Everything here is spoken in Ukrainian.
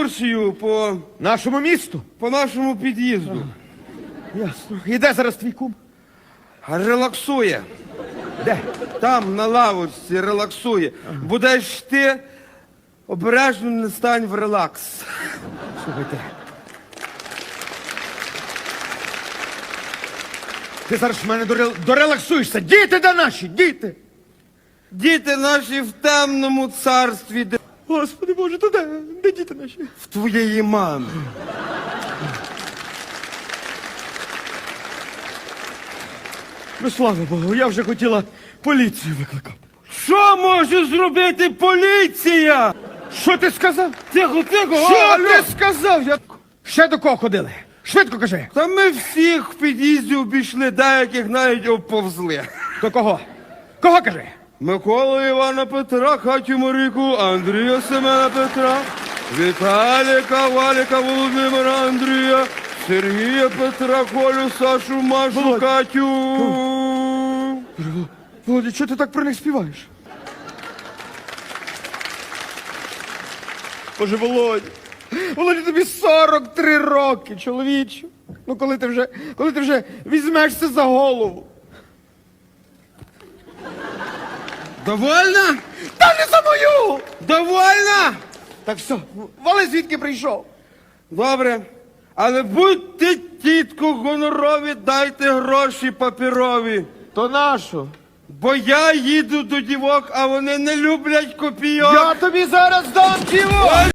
екскурсію по, Нашому місту. по нашому під'їзду. Ясно. І де зараз твій кум? Релаксує. Де? Там на лавочці релаксує. Будеш ти обережно не стань в релакс. Слухайте. Ти зараз в мене дорел... дорелаксуєшся. Діти де наші? Діти. Діти наші в темному царстві, де Господи Боже, то де? Де діти наші? в твоєї мами. Ну, слава Богу, я вже хотіла поліцію викликати. Що може зробити поліція? Що ти сказав? Тихо, тихо, Що алло. ти сказав? Я... Ще до кого ходили? Швидко кажи. Та ми всіх в під'їзді обійшли, деяких навіть обповзли. До кого? Кого кажи? Миколу Івана Петра, Катю Маріку, Андрія Семена Петра, Віталіка, Валіка Володимира Андрія, Сергія Петра, Колю, Сашу, Машу, Володь. Катю. Володя, чого ти так про них співаєш? Боже, Володя, Володя, тобі 43 роки, чоловіче. Ну коли ти вже, коли ти вже візьмешся за голову? Довольна? Та не за мою! Довольна? Так все, вали звідки прийшов? Добре. Але будьте, тітку, гонорові, дайте гроші папірові. То нашу. Бо я їду до дівок, а вони не люблять копійок. Я тобі зараз дам тіло!